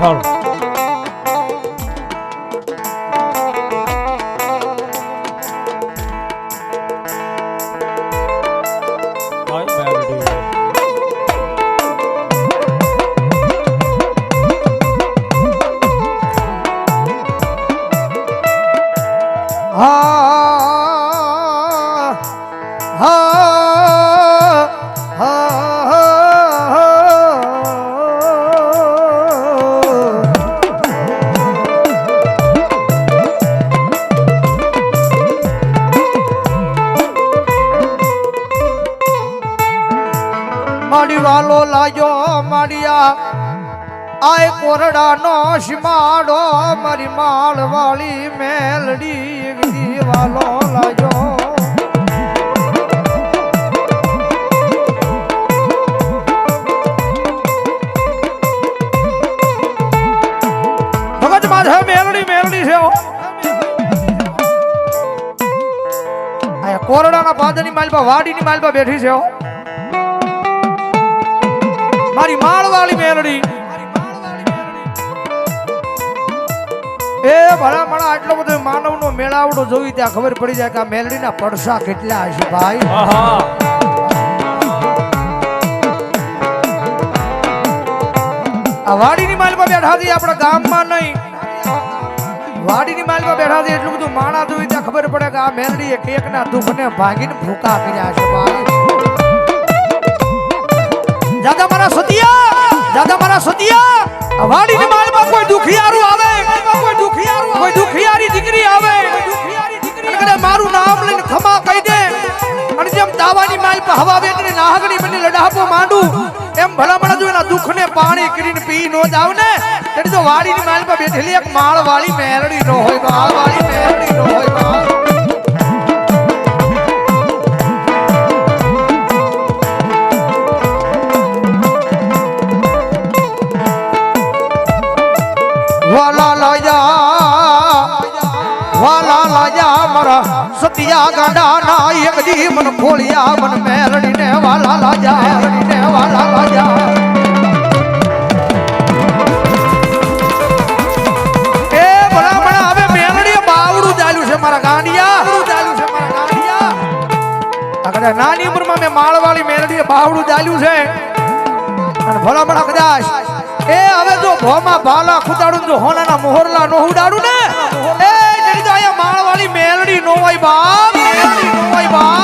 હાલો કાંઈ લાગ્યો માડિયા આય કોરડાનો શિમાડો મારી માળ વાળી મેલડી વી વાલો લાગ્યો ભગત માથે મેલડી મેલડી છે કોરડાના પાદરની માલપા વાડીની બેઠી છે. મારી માળવાળી મેલડી. એ ભલા મણા આટલો બધો માનવનો મેળાવડો જોઈ ત્યાં ખબર પડી જાય કે આ મેલડીના પડસા કેટલા હશે ભાઈ. આ વાડીની માલમાં બેઠા છીએ આપણા ગામમાં નહીં. વાડીની માલમાં બેઠા છીએ, એટલું બધું માણા જોઈ ત્યાં ખબર પડે કે આ મેલડીએ કેકના દુઃખને ભાગીને ભૂકા કર્યા છે ભાઈ. દાદા મારા સતિયા, દાદા મારા સતિયા વાડીને માલમાં કોઈ દુખિયારું આવે? કોઈ દુખિયારું કોઈ દુખિયારી દીકરી આવે? અને મારું નામ લઈને ખમા કહી દે. અને જેમ દાવાની માલ પર હવા વેચીને નાહગની બની લડાપો માંડું, એમ ભલામણ જો એના દુઃખને પાણી કરીને પી નો જાવ ને, તેની તો વાડીની માલ પર બેઠેલી એક માળ વાળી મેરડી નો હોય વાળી મેરડી નો હોય વાલા લાયા વાલા લાયા મારા સતિયા ગાંડા ના એક દી મન ખોલિયા મન મેલડી ને વાલા લાયા મેલડી ને વાલા લાયા. એ ભલા ભલા, હવે મેલડી બાવડું ચાલ્યું છે મારા ગાંડિયા. નાની ઉંમરમાં મેં માળવાળી મેલડીએ બાવડું ચાલ્યું છે. અને ભલા ભલા કદાચ એ, હવે જો ભોમાં ભાલા ખુદાડું જો હોનાના મોહરલા નો ઉડાડું ને? એ જેની તો અહીંયા માળવાળી મેલડી નો હોય બાપ નો હોય બાપ.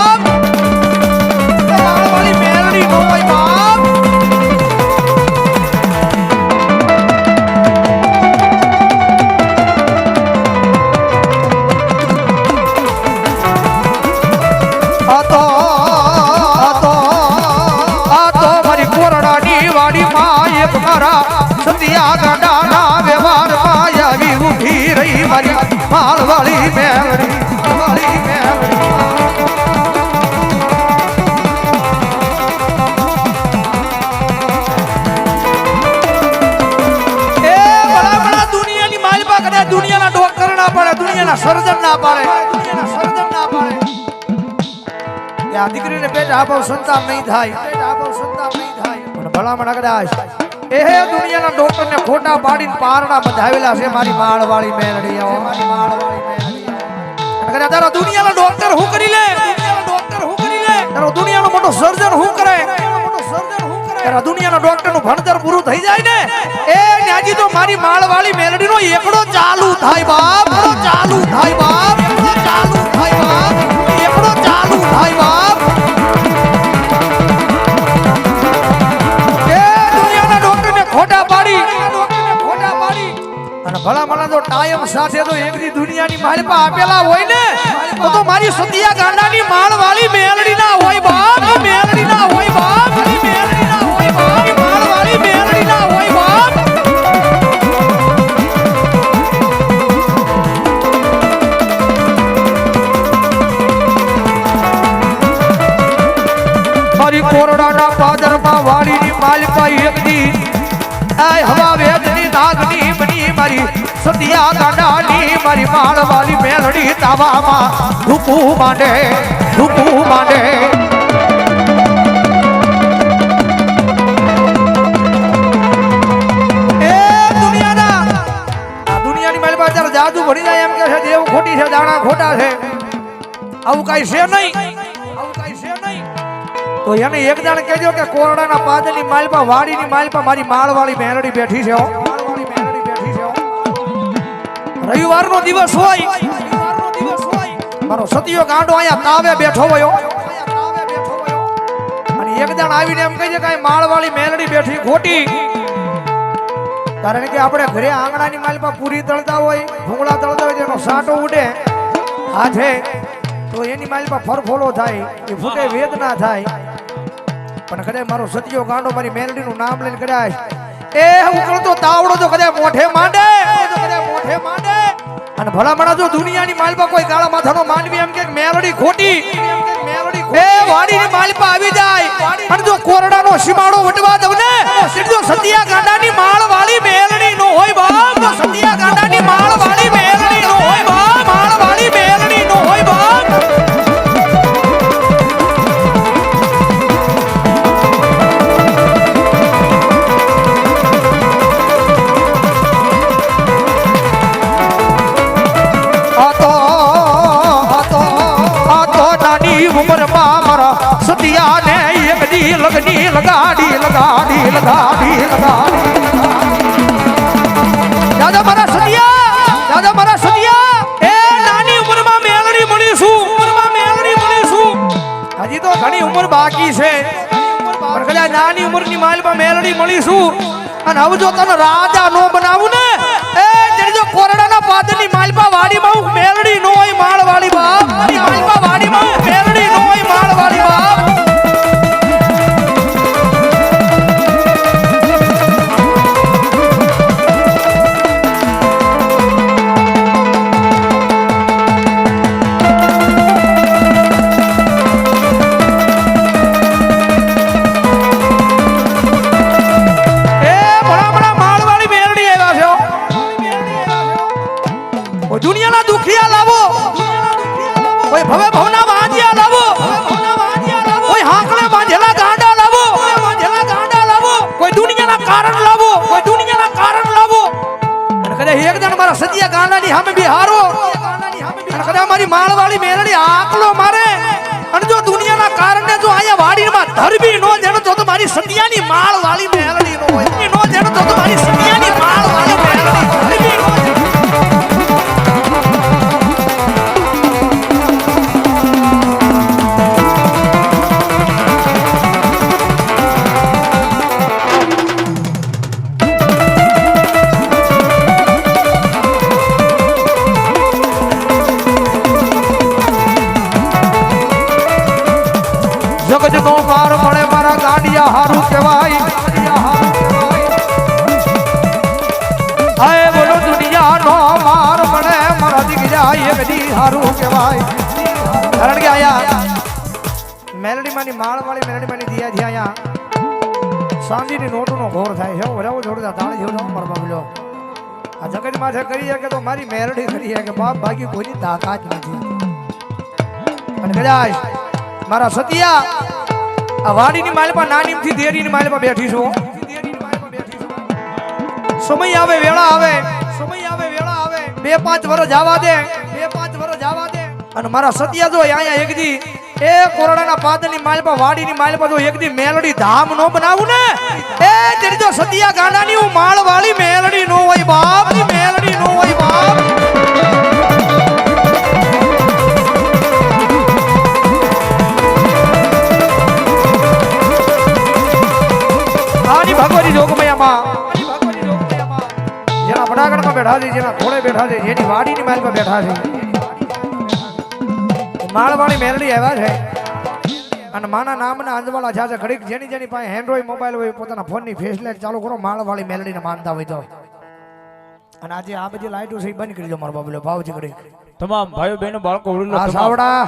એક મારા સતિયા ગાંડાના વ્યવહારમાં આવી ઉઠી રહી મારી માલવાળી મેલડી માલવાળી દુનિયાની ડોક્ટર ના પડે, દુનિયાના સર્જન ના પાડે સર્જન ના પાડે. આ દીકરીને પેટ આપો સંતાપ નહીં થાય. પેટ આપો સંતાપ નહીં થાય. ભલામણ કદાચ એ દુનિયાના ડોક્ટર ને ખોટા પાડીને પારણા બંધાવેલા છે, મારી માળવાળી આવો મારી માળવાળી તારા દુનિયાનો ડોક્ટર હું કરી લે? ડોક્ટર હું કરી લે તારો દુનિયાનો મોટો સર્જન હું કરે? તારા દુનિયાના ડોક્ટરનું ભણતર પૂરું થઈ જાય ને? એ ન્યાજી તો મારી માળવાળી મેલડી નો એકડો ચાલુ થાય બાપ ચાલુ થાય બાપ ચાલુ થાય બાપ. સાથે તો એક દુનિયાની દુનિયાની માલપા આપેલા હોય ને, તો મારી સતિયા ગાંડાની માળ વાળી મેલડી ના હોય બાપ મેલડી ના હોય બાપ મારી મેલડી ના હોય બાપ માળ વાળી મેલડી ના હોય બાપ. મારી કોરડાના પાદરમાં વાડીની માલિકા એક દી આ હવા નાગની બની મારી, સતિયા દાડાની મારી માળ વાલી મેલડી તાવામાં ધૂપું માંડે ધૂપું માંડે. જાદુ ભરી જાય એમ કે છે, દેવ ખોટી છે, દાણા ખોટા છે. આવું કાંઈ છે નહીં. આવું કાંઈ છે નહીં. તો એને એક જાણ કહેજો કે કોરડાના પાદની માલપા વાડીની માલપા મારી માળવાળી મેરડી બેઠી છે હો. રવિવારનો દિવસ હોય. મારો સતિયો ગાંડો અહીંયા તાવે બેઠો હોય. અને એક જણ આવીને એમ કહી છે કે માળવાળી મેલડી બેઠી ખોટી. કારણ કે આપણે ઘરે આંગણાની માલમાં પૂરી તળતા હોય, ભૂંગળા તળતા હોય તેનો સાટો ઉડે. હાથે તો એની માલમાં ફરફોલો થાય, એ ફૂટે વેદના થાય. પણ કદાચ મારો સતિયો ગાંડો મારી મેલડીનું નામ લઈને કદાચ, એ ઉકળતો તાવડો તો કદાચ મોઢે માંડે મોઢે માંડે. અને ભલામણા જો દુનિયાની માલપા કોઈ કાળા માથાનો માનવી એમ કે મેલડી ખોટી. એ વાડીની માલપા આવી જાય. અને જો કોરડાનો સીમાડો વટવા દઉં ને સીધો સતિયા ગાંડાની માળ વાળી મેલડી નો હોય બાપ. લગની લગાડી લગાડી લગાડી લગાડી દાદા મારા સતિયા દાદા મારા સતિયા એ નાની ઉંમરમાં મેલડી મળીશું ઉંમરમાં મેલડી મળીશું હજી તો ઘણી ઉંમર બાકી છે. પણ કદાચ નાની ઉંમરની માલમાં મેલડી મળીશું અને હવે જો તને રાજા નો બનાવું ને, એ જેની જો કોરડાના પાદરની માલપા વાડીમાં હું મેલડી નો હોય માળવાળી બાપ મારી સતિયા હામે બિહારો કદાચ મારી માળવાળી મેરડી આકલો મારે. અને જો દુનિયાના કારણે જો અહીંયા વાડીમાં ધરબી નો જેનો તો મારી સતિયાની માળવાળી મેરડી નો હોય. નો જેનો તો મારી સતિયાની માળ ગાંડિયા હારું કહેવાય આય બોલો દુનિયાનો માર મળે મારા દીકરા એ બધી હારું કહેવાય. કારણ કે આયા મેલડીમાંની માળ વાળી મેલડીમાંની દિયા થી આયા, સાંજીની નોટનો ઘોર થાય. છે વરાવો જોડતા મારા આ સતિયા આ વાડીની માલપા નાનીમથી દેરીની માલપા બેઠી છું. સમય આવે, વેળા આવે. સમય આવે, વેળા આવે. બે પાંચ વર્ષ જવા દે. બે પાંચ વર્ષ જવા દે. અને મારા સત્યા જો અહીંયા એક દી એ કોરડાના પાદની માલપા વાડીની માલપા જો એક દી મેલડી ધામ નો બનાવું ને, એ તેરી જો સત્યા ગાંડાની હું માળ વાળી મેલડી નો હોય બાપ જેની વાડીની માલમાં બેઠા છે. માળવાળી મેલડી આવ્યા છે. અને માના નામના અંજવાળા જ્યાં ઘડીક જેની જેની પાસે એન્ડ્રોઈડ મોબાઈલ હોય પોતાના ફોનની ફેસ લાઈટ ચાલુ કરો માળવાળી મેલડીને માનતા હોય તો. અને આજે આ બધી લાઈટો છે બંધ કરી દો મારો બાબલો. ભાવજી ઘડીક. તમામ ભાઈઓ બહેનો બાળકો સાવડા.